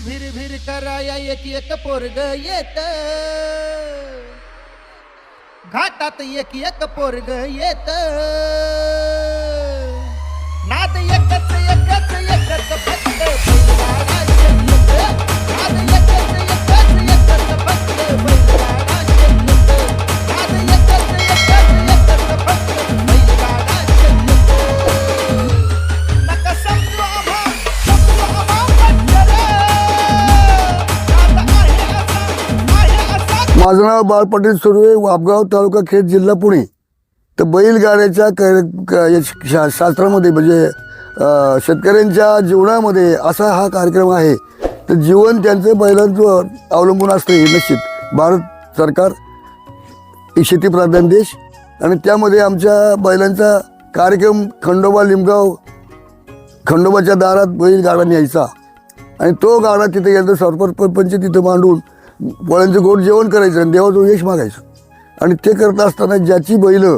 भिर भिर भिर कराया एक एक पोरग येत. घाटात एक एक पोरग येत. नाद एकच माझं नाव बाळपाटील सुर्वे वापगाव तालुका खेड जिल्हा पुणे. तर बैलगाड्याच्या क- शा- शास्त्रामध्ये म्हणजे शेतकऱ्यांच्या जीवनामध्ये असा हा कार्यक्रम आहे. तर जीवन त्यांचं बैलांवर अवलंबून असतं हे निश्चित. भारत सरकार एक शेतीप्रधान देश आणि त्यामध्ये आमच्या बैलांचा कार्यक्रम खंडोबा लिमगाव खंडोबाच्या दारात बैल गाडा न्यायचा. आणि तो गाडा तिथे गेला सरपंच तिथं मांडून पोळ्यांचं गोड जेवण करायचं आणि देवाचं यश मागायचं. आणि ते करत असताना ज्याची बैलं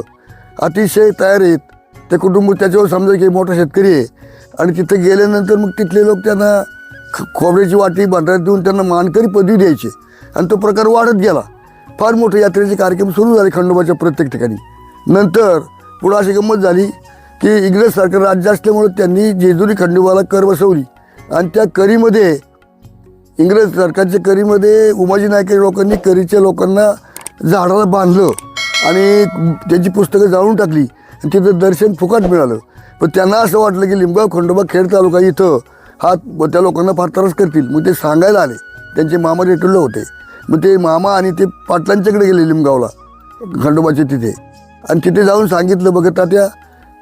अतिशय तयार आहेत ते कुटुंब त्याच्यावर समजा की मोठा शेतकरी आहे. आणि तिथे गेल्यानंतर मग तिथले लोक त्यांना ख- खोबऱ्याची वाटी भांडाऱ्यात देऊन त्यांना मानकरी पदवी द्यायची. आणि तो प्रकार वाढत गेला. फार मोठे यात्रेचे कार्यक्रम सुरू झाले खंडोबाच्या प्रत्येक ठिकाणी. नंतर पुढं अशी गंमत झाली की इंग्रज सरकार राज्य असल्यामुळे त्यांनी जेजुरी खंडोबाला कर बसवली. आणि त्या करीमध्ये इंग्रज सरकारच्या करीमध्ये उमाजी नायके लोकांनी करीच्या लोकांना झाडाला बांधलं आणि त्याची पुस्तकं जाळून टाकली. आणि तिथं दर्शन फुकट मिळालं. पण त्यांना असं वाटलं की लिंबगाव खंडोबा खेड तालुका इथं हा त्या लोकांना फार त्रास करतील. मग ते सांगायला आले. त्यांचे मामा रेटुल्ले होते. मग ते मामा आणि ते पाटलांच्याकडे गेले लिंबगावला खंडोबाचे तिथे. आणि तिथे जाऊन सांगितलं बघा तात्या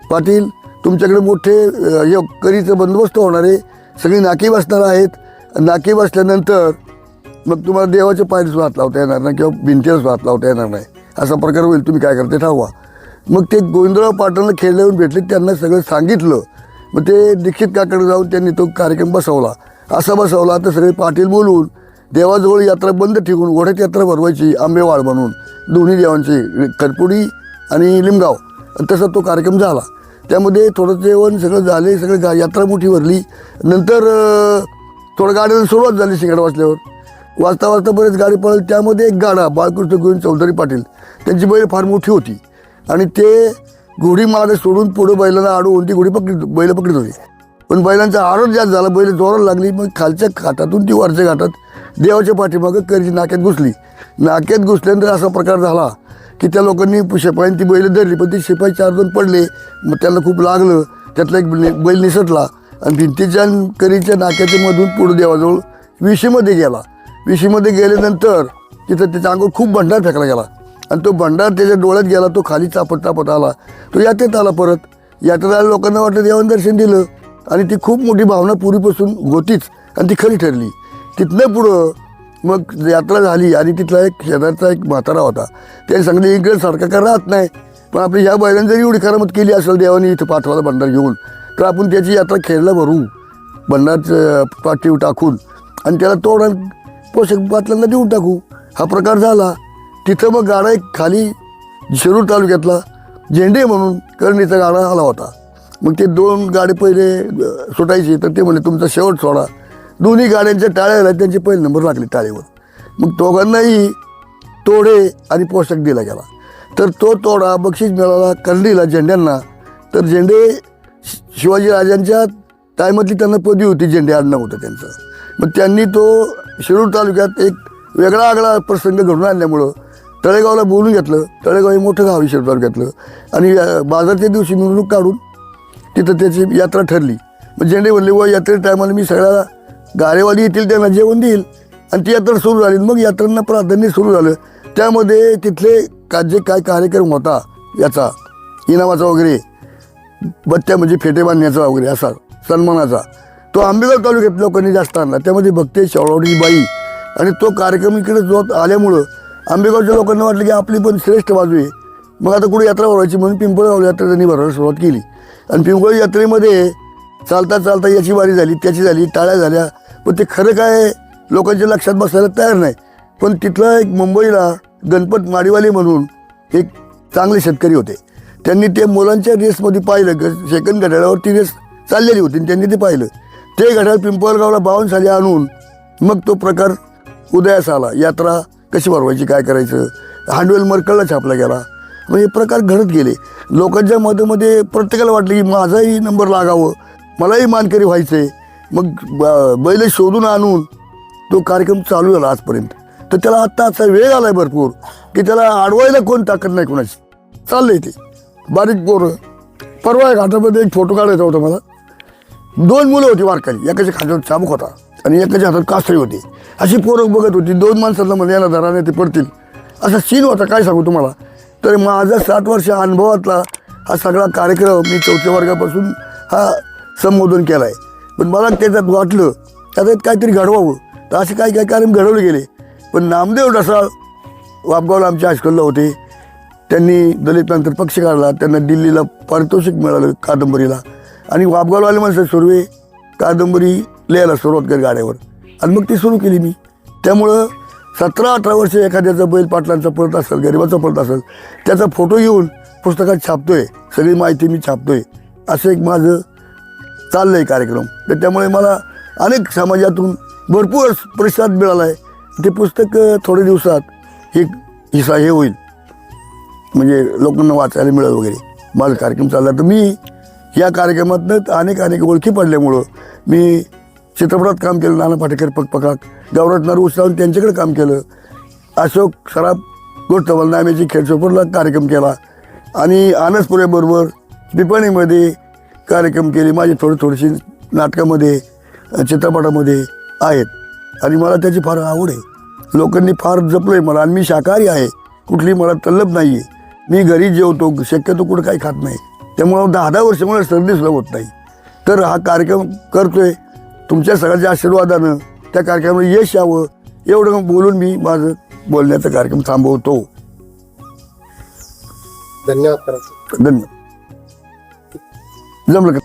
पाटील तुमच्याकडे मोठे हे करीचं बंदोबस्त होणार आहे. सगळी नाकी बसणार आहेत. नाकी बसल्यानंतर मग तुम्हाला देवाच्या पायरीच हात लावता येणार नाही किंवा भिंतीलाच हात लावता येणार नाही. असा प्रकार होईल तुम्ही काय करते? ठरवा मग ते गोविंदराव पाटलांना खेळले येऊन भेटले त्यांना सगळं सांगितलं. मग ते दीक्षित काकडे जाऊन त्यांनी तो कार्यक्रम बसवला. असा बसवला तर सगळे पाटील बोलून देवाजवळ यात्रा बंद ठेवून ओढ्यात यात्रा भरवायची आंबेवाड म्हणून. दोन्ही देवांची करपुडी आणि लिमगाव. तसा तो कार्यक्रम झाला. त्यामध्ये थोडं जेवण सगळं झाले सगळं गा यात्रा मोठी भरली. नंतर थोडं गाडीला सुरुवात झाली शिंगाड वाचल्यावर. वाचता वाचता बरेच गाडी पळली त्यामध्ये एक गाडा बाळकृष्ण गोविंद चौधरी पाटील. त्यांची बैल फार मोठी होती. आणि ते घोडी मागे सोडून पुढं बैलांना अडवून ती घोडी पकडी बैल पकडत होती. पण बैलांचा आरोप जास्त झाला बैल जोराला लागली मग खालच्या घाटातून ती वरच्या घाटात देवाच्या पाठीमागं करीची नाक्यात घुसली. नाक्यात घुसल्यानंतर असा प्रकार झाला की त्या लोकांनी शिपायांनी ती बैल धरली पण ती शिपाई चार दोन पडले मग त्यांना खूप लागलं त्यातला एक बैल निसटला. आणि भिंतीच्या करीच्या नाक्याच्या मधून पुढं देवाजवळ विशीमध्ये गेला. विशीमध्ये गेल्यानंतर तिथं त्याच्या अंगावर खूप भंडार फेकला गेला. आणि तो भंडार त्याच्या डोळ्यात गेला तो खाली चापट चापत आला. तो यात्रेत आला परत. यात्रेत आल्या लोकांना वाटलं देवाने दर्शन दिलं. आणि ती खूप मोठी भावना पूर्वीपासून होतीच. आणि ती खरी ठरली. तिथनं पुढं मग यात्रा झाली आणि तिथला एक शेजारचा एक म्हातारा होता. त्याने सांगितलं इकडे सारखा का राहत नाही. पण आपली ह्या बैलांनी जरी एवढी करामत केली असेल देवाने इथं पाठवायला भंडार घेऊन तर आपण त्याची यात्रा खेळला भरू. भंडारचं पाठीव टाकून. आणि त्याला तोडा पोषक पातल्यांना देऊन टाकू. हा प्रकार झाला. तिथं मग गाडा एक खाली शिरूर तालुक्यातला झेंडे म्हणून करणीचा गाडा आला होता. मग ते दोन गाडी पहिले सुटायचे. तर ते म्हणले तुमचा शेवट सोडा. दोन्ही गाड्यांच्या टाळ्या त्यांचे पहिले नंबर लागले टाळेवर मग दोघांनाही तोडे आणि पोषक दिला गेला. तर तो तोडा बक्षीस मिळाला कर्णीला झेंड्यांना. तर झेंडे शि- शिवाजी राजांच्या टायमातली त्यांना पदवी होती झेंडे आडनाव होतं त्यांचं. मग त्यांनी तो शिरूर तालुक्यात एक वेगळा आगळा प्रसंग घडून आणल्यामुळं तळेगावला बोलून घेतलं. तळेगाव हे मोठं गाव आहे शिरूर तालुक्यातलं. आणि बाजारच्या दिवशी मिरवणूक काढून तिथं त्याची यात्रा ठरली. मग झेंडे म्हणले व यात्रे टायमाला मी सगळ्या गारेवाली येतील त्यांना जेवण देईल. आणि ती यात्रा सुरू झाली. मग यात्रांना प्राधान्य सुरू झालं. त्यामध्ये तिथले का जे काय कार्यक्रम होता याचा इनामाचा वगैरे बत्त्या म्हणजे फेटे बांधण्याचा वगैरे असा सन्मानाचा. तो आंबेगाव तालुक्यात लोकांनी जास्त आणला. त्यामध्ये भक्ती शेवळावडी बाई आणि तो कार्यक्रम इकडे जोत आल्यामुळं आंबेगावच्या लोकांना वाटलं की आपली पण श्रेष्ठ बाजू आहे. मग आता कुठे यात्रा भरवायची म्हणून पिंपळगाव यात्रा त्यांनी भरायला सुरुवात केली. आणि पिंपळ यात्रेमध्ये चालता चालता याची वारी झाली त्याची झाली टाळ्या झाल्या. पण ते खरं काय लोकांच्या लक्षात बसायला तयार नाही. पण तिथला एक मुंबईला गणपत माडीवाले म्हणून एक चांगले शेतकरी होते. त्यांनी ते मुलांच्या रेसमध्ये पाहिलं ग सेकंड घड्याळावर ती रेस चाललेली होती आणि त्यांनी ते पाहिलं. ते घड्याळ पिंपळगावला बावन्न साली आणून मग तो प्रकार उदयास आला यात्रा कशी भरवायची काय करायचं? हांडवेल मरकळला छापला गेला. मग हे प्रकार घडत गेले. लोकांच्या मध्येमध्ये प्रत्येकाला वाटलं की माझाही नंबर लागावं मलाही मानकरी व्हायचं आहे मग ब- बैल शोधून आणून तो कार्यक्रम चालू झाला आजपर्यंत. तर त्याला आत्ता असा वेळ आलाय भरपूर की त्याला अडवायला कोण ताकद नाही कोणाची. चाललंय ते. बारीक पोरं. परवा घाटामध्ये एक फोटो काढायचा होता मला. दोन मुलं होती वारकरी. एकाच्या खात्यावर चाबूक होता आणि एकाच्या हातात कासरी होती. अशी पोरं बघत होती. दोन माणसांना म्हणजे याला धराने ते पडतील. असा सीन होता काय सांगू तुम्हाला? तर माझा सात वर्ष अनुभवातला हा सगळा कार्यक्रम मी चौथ्या वर्गापासून हा संबोधन केला आहे पण मला त्याच्यात वाटलं त्याच्यात काहीतरी घडवावं. तर असे काही काही कार्यक्रम घडवले गेले. पण नामदेव ढसाळ वापगावला आमच्या हायस्कूलला होते. त्यांनी दलितांतर पक्ष काढला त्यांना दिल्लीला पारितोषिक मिळालं कादंबरीला. आणि वापगावला माणसं सुरवे कादंबरी लिहायला सुरुवात कर गाड्यावर. आणि मग ती सुरू केली मी. त्यामुळं सतरा अठरा वर्ष एखाद्याचा बैल पाटलांचा पळत असेल गरिबाचा पळत असेल त्याचा फोटो घेऊन पुस्तकात छापतोय. सगळी माहिती मी छापतोय. असं एक माझं चाललं आहे कार्यक्रम. तर त्यामुळे मला अनेक समाजातून भरपूर प्रतिसाद मिळाला आहे ते पुस्तक थोड्या दिवसात एक हिस्सा हे होईल. म्हणजे लोकांना वाचायला मिळेल वगैरे. माझा कार्यक्रम चालला तर मी या कार्यक्रमातनं अनेक अनेक ओळखी पडल्यामुळं मी चित्रपटात काम केलं नाना पाटेकर पकपकाक गौरव नर लावून त्यांच्याकडे काम केलं. अशोक सराफ गोष्ट नाम्याची खेळचोपडला कार्यक्रम केला. आणि आनसपुऱ्याबरोबर पिपणीमध्ये कार्यक्रम केले. माझी थोडी थोडीशी नाटकामध्ये चित्रपटामध्ये आहेत. आणि मला त्याची फार आवड आहे. लोकांनी फार जपलं आहे मला. आणि मी शाकाहारी आहे. कुठली मला तल्लब नाही आहे मी घरी जेवतो शक्यतो कुठं काही खात नाही. त्यामुळं दहा दहा वर्ष मला सर्दी सुद्धा होत नाही. तर हा कार्यक्रम करतोय. तुमच्या सगळ्यांच्या आशीर्वादानं त्या कार्यक्रमाला यश यावं एवढं बोलून मी माझं बोलण्याचा कार्यक्रम थांबवतो. धन्यवाद. धन्यवाद. जमलं का?